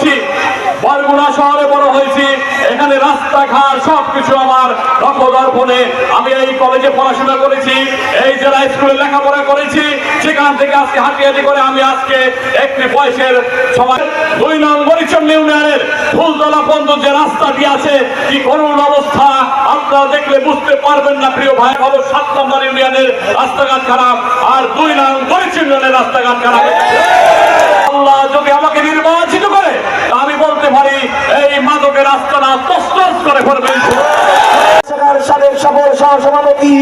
হয়েছি। বরগুনা শহরে বড় হয়েছি। এখানে রাস্তাঘাট সবকিছু আমার রক্তদর্পণে আমি এই কলেজে পড়াশোনা করেছি, এই জেলা স্কুলে লেখাপড়া করেছি, সেখান থেকে আজকে হাঁটিয়াটি করে আমি আজকে একটি বয়সের সময় দুই নং বরিচন্ড ইউনিয়নের ফুলতলা পর্যন্ত যে রাস্তাটি আছে, কি করুণ অবস্থা? আপনারা দেখলে বুঝতে পারবেন না, প্রিয় ভাই। খবর সাত নম্বর ইউনিয়নের রাস্তাঘাট খারাপ, আর দুই নং বরিচন্ড ইউনিয়নের রাস্তাঘাট খারাপ। আল্লাহ যদি আমাকে নির্বাচিত করে মাদকের আস্তানা তস্তস করে শাখার সাবেক সফল সহ সভাপতি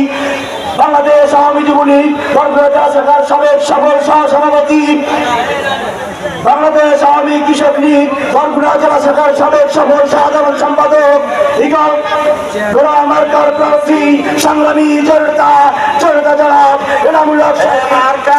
বাংলাদেশ আওয়ামী যুবলীগ বরগুনা শাখার সাবেক সফল সহ সভাপতি বাংলাদেশ আওয়ামী কৃষক লীগ বরগুনা জেলা শাখার সাবেক সফল সাধারণ সম্পাদক, ইগল, গোড়া মার্কার প্রার্থী, সংগ্রামী জনতা জনতা যারা এনামূলক সেই মার্কা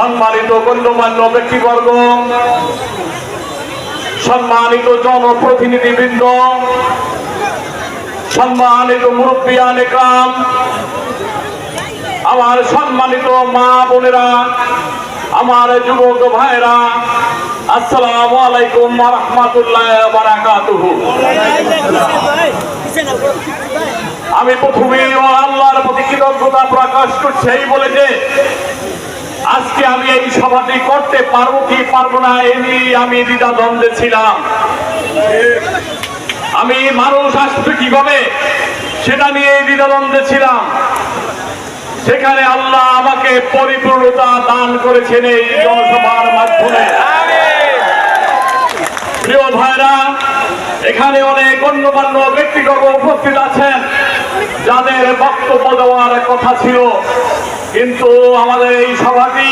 সম্মানিত গণ্যমান্য ব্যক্তিবর্গ, সম্মানিত জনপ্রতিনিধিবৃন্দ, সম্মানিত মুরব্বিয়ান একরাম আমার সম্মানিত মা বোনেরা, আমার যুবক ভাইরা আসসালামু আলাইকুম রহমতুল্লাহ আমি প্রথমে আল্লাহর প্রতি কৃতজ্ঞতা প্রকাশ করছি বলে যে আজকে আমি এই সভাটি করতে পারব কি পারব না এই নিয়ে আমি দ্বিধাদ্বন্দ্বে ছিলাম। আমি মানুষ আসবে কীভাবে সেটা নিয়ে দ্বিধাদ্বন্দ্বে ছিলাম। সেখানে আল্লাহ আমাকে পরিপূর্ণতা দান করেছেন এই জনসভার মাধ্যমে। প্রিয় ভাইরা, এখানে অনেক গণ্যমান্য ব্যক্তিগত উপস্থিত আছেন, যাদের বক্তব্য দেওয়ার কথা ছিল। কিন্তু আমাদের এই সভাটি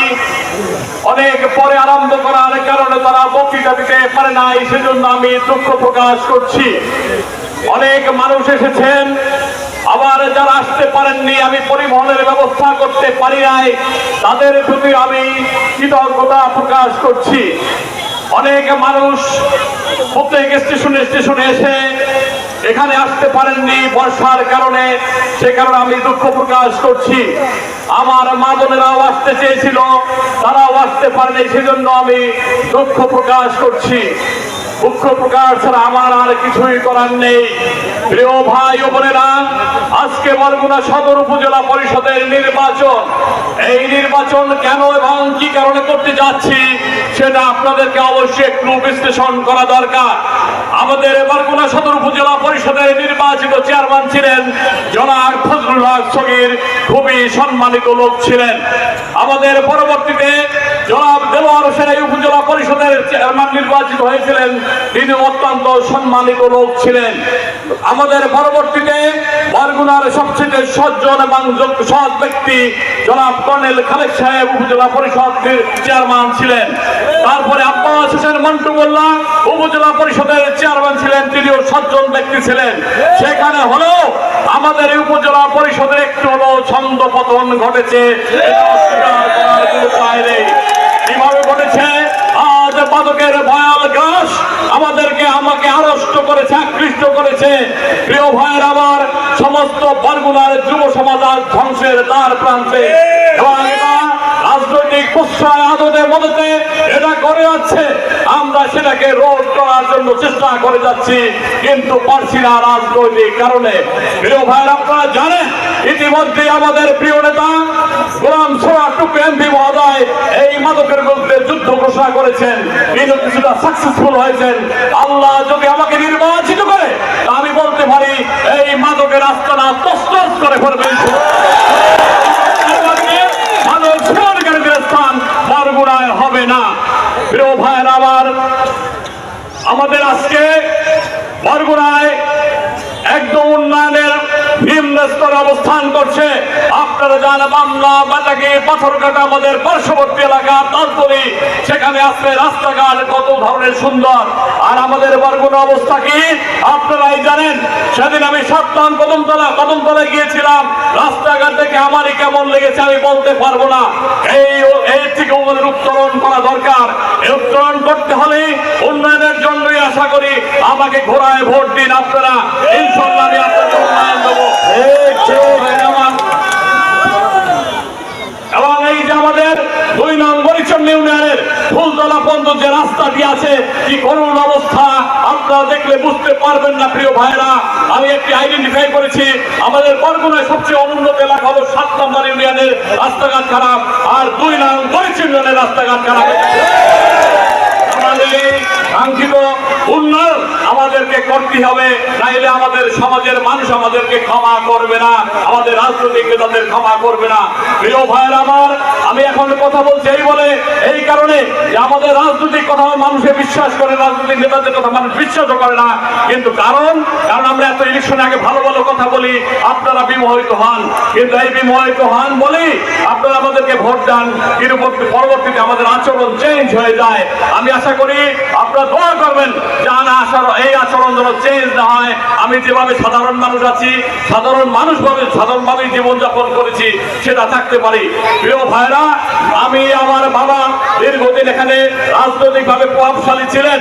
অনেক পরে আরম্ভ করার কারণে তারা বক্তৃতা দিতে পারে নাই, সেজন্য আমি দুঃখ প্রকাশ করছি। অনেক মানুষ এসেছেন, আবার যারা আসতে পারেননি, আমি পরিবহনের ব্যবস্থা করতে পারি নাই, তাদের প্রতি আমি কৃতজ্ঞতা প্রকাশ করছি। অনেক মানুষ প্রত্যেক স্টেশনে স্টেশনে এসে এখানে আসতে পারেননি বর্ষার কারণে, সে কারণে আমি দুঃখ প্রকাশ করছি। আমার মা বোনেরাও আসতে চেয়েছিল, তারাও আসতে পারেনি, সেজন্য আমি দুঃখ প্রকাশ করছি। দুঃখ প্রকাশ ছাড়া আমার আর কিছুই করার নেই। প্রিয় ভাই ও বোনেরা, আজকে বরগুনা সদর উপজেলা পরিষদের নির্বাচন। এই নির্বাচন কেন এবং কি কারণে করতে যাচ্ছি, সেটা আপনাদেরকে অবশ্যই একটু বিশ্লেষণ করা দরকার। আমাদের বরগুনা সদর উপজেলা পরিষদের নির্বাচিত চেয়ারম্যান ছিলেন জনার ফজলুল হক সগির, খুবই সম্মানিত লোক ছিলেন। আমাদের পরবর্তীতে জনাব দেলোয়ার হোসেন এই উপজেলা পরিষদের চেয়ারম্যান নির্বাচিত হয়েছিলেন, তিনি অত্যন্ত সম্মানিত লোক ছিলেন। আমাদের পরবর্তীতে বরগুনার সবচেয়ে সজ্জন এবং সৎ ব্যক্তি জনাব কর্নেল খালেদ সাহেব উপজেলা পরিষদ চেয়ারম্যান ছিলেন। তারপরে আব্বাস হোসেন মন্টু মোল্লা উপজেলা পরিষদের চেয়ারম্যান ছিলেন, তিনিও সজ্জন ব্যক্তি ছিলেন। সেখানে হলেও আমাদের উপজেলা পরিষদের একটু হলেও ছন্দ পতন ঘটেছে। নেই কীভাবে ঘটেছে আজ মাদকের ভয়াল গ্রাস আমাদেরকে আমাকে আড়ষ্ট করেছে করেছে প্রিয় ভাইয়ের আমার সমস্ত বরগুনার যুব সমাজ ধ্বংসের দ্বার প্রান্তে। এবং রাজনৈতিক প্রশ্রয় আদতের মধ্যে এটা করে যাচ্ছে। আমরা সেটাকে রোধ করার জন্য চেষ্টা করে যাচ্ছি, কিন্তু পারছি না রাজনৈতিক কারণে। প্রিয় ভাইয়ের আপনারা জানেন, ইতিমধ্যে আমাদের প্রিয় নেতা গোলাম সোরা টুকু এমপি মহোদয় এই মাদকের বিরুদ্ধে যুদ্ধ ঘোষণা করেছেন। কিন্তু কিছুটা সাকসেসফুল হয়েছেন। আল্লাহ যদি আমাকে নির্বাচিত করে তা আমি বলতে পারি এই মাদকের আস্তানা তস্তস করে ফেলবে। স্থান বরগুড়ায় হবে না। প্রিয় ভাইয়ের আমাদের আজকে নিম্ন অবস্থান করছে। আপনারা জান বাংলা বাটাকে পাথরঘাটা আমাদের পার্শ্ববর্তী এলাকা, তালতলি। সেখানে আসলে রাস্তাঘাট, কত ধরনের সুন্দর। আর আমাদের বরগুনা অবস্থা কি? আপনারাই জানেন, সেদিন আমি সপ্তাহ কদমতলা, কদমতলায় গিয়েছিলাম। রাস্তাঘাট দেখে আমারই কেমন লেগেছে আমি বলতে পারব না। এই এই থেকে আমাদের উত্তরণ করা দরকার। উত্তরণ করতে হলে উন্নয়নের জন্যই আশা করি আমাকে ঘোড়ায় ভোট দিন আপনারা। ইনশাল্লাহ আমি আপনাকে উন্নয়ন দেবো ঠিক ঠিক আমার এবং এই যে আমাদের দুই নং বরিচন্ন ইউনিয়নের ফুলতলা পর্যন্ত যে রাস্তাটি আছে, কি করুণ অবস্থা? আপনারা দেখলে বুঝতে পারবেন না, প্রিয় ভাইরা আমি একটি আইডেন্টিফাই করেছি। আমাদের বরগুনায় সবচেয়ে অনুন্নত এলাকা হলো সাত নম্বর ইউনিয়নের রাস্তাঘাট খারাপ, আর দুই নাম বরিচন্ন ইউনিয়নের রাস্তাঘাট খারাপ। আমাদের কাঙ্ক্ষিত উন্নয়ন আমাদেরকে করতে হবে, নাইলে আমাদের সমাজের মানুষ আমাদেরকে ক্ষমা করবে না, আমাদের রাজনৈতিক নেতাদের ক্ষমা করবে না। প্রিয় ভাইয়ের আমার, আমি এখন কথা বলছি এই বলে, এই কারণে যে আমাদের রাজনৈতিক কথা মানুষে বিশ্বাস করে, রাজনৈতিক নেতাদের কথা মানুষ বিশ্বাসও করে না। কিন্তু কারণ কারণ আমরা এত ইলেকশনে আগে ভালো ভালো কথা বলি, আপনারা বিমোহিত হন। কিন্তু এই বিমোহিত হন বলি আপনারা আমাদেরকে ভোট দেন কিন্তু পরবর্তীতে আমাদের আচরণ চেঞ্জ হয়ে যায়। আমি আশা করি আপনারা দোয়া করবেন, যে না আসার এই আচরণ যেন চেঞ্জ না হয়, আমি যেভাবে সাধারণ মানুষ আছি, সাধারণ মানুষ ভাবে সাধারণভাবে জীবনযাপন করেছি, সেটা থাকতে পারি। প্রিয় ভাইরা, আমি আমার বাবা দীর্ঘদিন এখানে রাজনৈতিকভাবে প্রভাবশালী ছিলেন।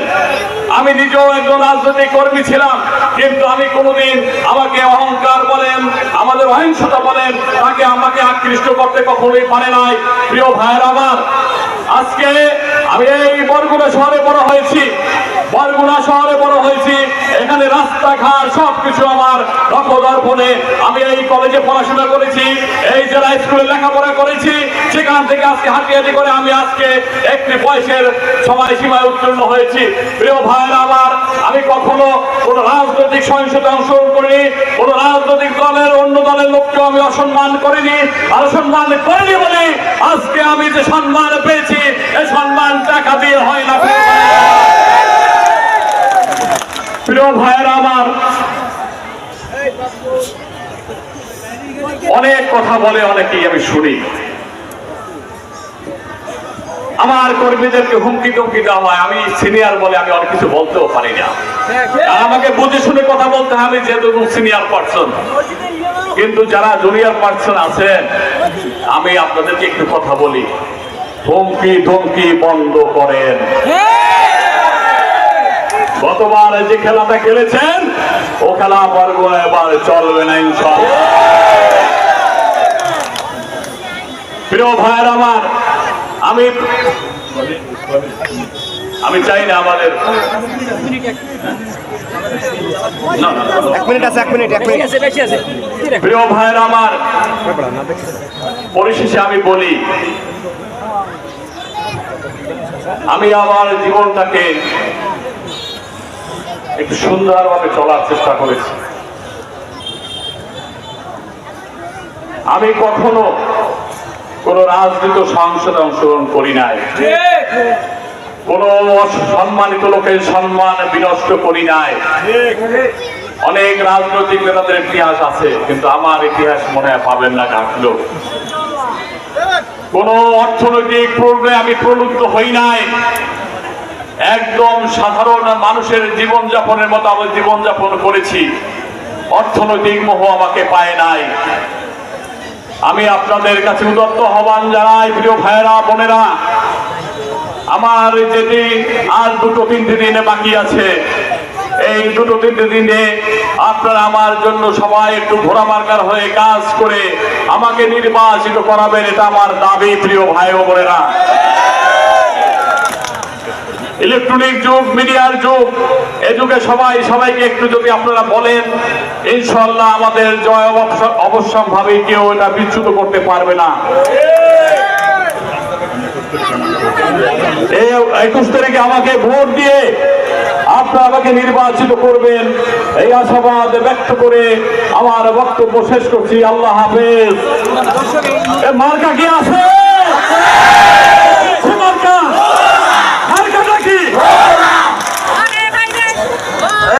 আমি নিজেও একজন রাজনৈতিক কর্মী ছিলাম, কিন্তু আমি কোনোদিন আমাকে অহংকার বলেন, আমাদের অহিংসতা বলেন, তাকে আমাকে আকৃষ্ট করতে কখনোই পারে নাই। প্রিয় ভাইরা আমার আজকে আমি এই বরগুনা শহরে বড় হয়েছি। বরগুনা শহরে বড় হয়েছি। এখানে রাস্তাঘাট সবকিছু আমার রক্তদর্পণে আমি এই কলেজে পড়াশোনা করেছি। জেলা স্কুলে লেখাপড়া করেছি, সেখান থেকে আজকে হাঁটিয়াটি করে আমি আজকে একটি বয়সের সময় সীমায় উত্তীর্ণ হয়েছি প্রিয় ভাইয়েরা আমার, আমি কখনো কোনো রাজনৈতিক সহিংসতা অংশগ্রহণ করিনি, কোনো রাজনৈতিক দলের অন্য দলের লোককেও আমি অসম্মান করিনি, আর অসম্মান করিনি বলে আজকে আমি যে সম্মান পেয়েছি এই সম্মান টাকা দিয়ে হয় না প্রিয় ভাইয়েরা। অনেক কথা বলে অনেকেই আমি শুনি। আমার কর্মীদেরকে হুমকি টুমকি দেওয়া হয়, আমি সিনিয়র বলে আমি অনেক কিছু বলতেও পারি না। আমাকে বুঝে শুনে কথা বলতে হবে আমি যেহেতু সিনিয়র পার্সন কিন্তু যারা জুনিয়র পার্সন আছেন, আমি আপনাদেরকে একটু কথা বলি। হুমকি ধমকি বন্ধ করেন। গতবার যে খেলাটা খেলেছেন, ও খেলা পর্ব এবার চলবে না ইনশাল্লাহ প্রিয় ভাইয়ের আমার আমি আমি চাই না আমাদের প্রিয় ভাইয়ের আমার পরিশেষে আমি বলি আমি আমার জীবনটাকে একটু সুন্দরভাবে চলার চেষ্টা করেছি। আমি কখনো কোন রাজনীতি সংসদে অংশগ্রহণ করি নাই। কোন সম্মানিত লোকের সম্মান বিনষ্ট করি নাই। অনেক রাজনৈতিক নেতাদের ইতিহাস আছে, কিন্তু আমার ইতিহাস মনে হয় পাবেন না ডাকলো কোন অর্থনৈতিক প্রোগ্রামে আমি প্রলুব্ধ হই নাই। একদম সাধারণ মানুষের জীবনযাপনের মতো আমি জীবনযাপন করেছি। অর্থনৈতিক মোহ আমাকে পায় নাই। আমি আপনাদের কাছে উদত্ত আহ্বান জানাই, প্রিয় ভাইয়েরা, বোনেরা। আমার যেটি আর দুটো তিনটে দিনে বাকি আছে, এই দুটো তিনটে দিনে আপনারা আমার জন্য সবাই একটু ঘোরা মার্কার হয়ে কাজ করে আমাকে নির্বাচিত করাবেন, এটা আমার দাবি, প্রিয় ভাই ও বোনেরা। ইলেকট্রনিক যুগ, মিডিয়ার যুগ, এ যুগে সবাই, সবাইকে একটু যদি আপনারা বলেন ইনশাল্লাহ আমাদের জয় অবশ্যম ভাবে কেউ এটা বিচ্যুত করতে পারবে না। একুশ তারিখে আমাকে ভোট দিয়ে আপনারা আমাকে নির্বাচিত করবেন। এই আশাবাদ ব্যক্ত করে আমার বক্তব্য শেষ করছি। আল্লাহ হাফেজ। মার্কা কি আছে?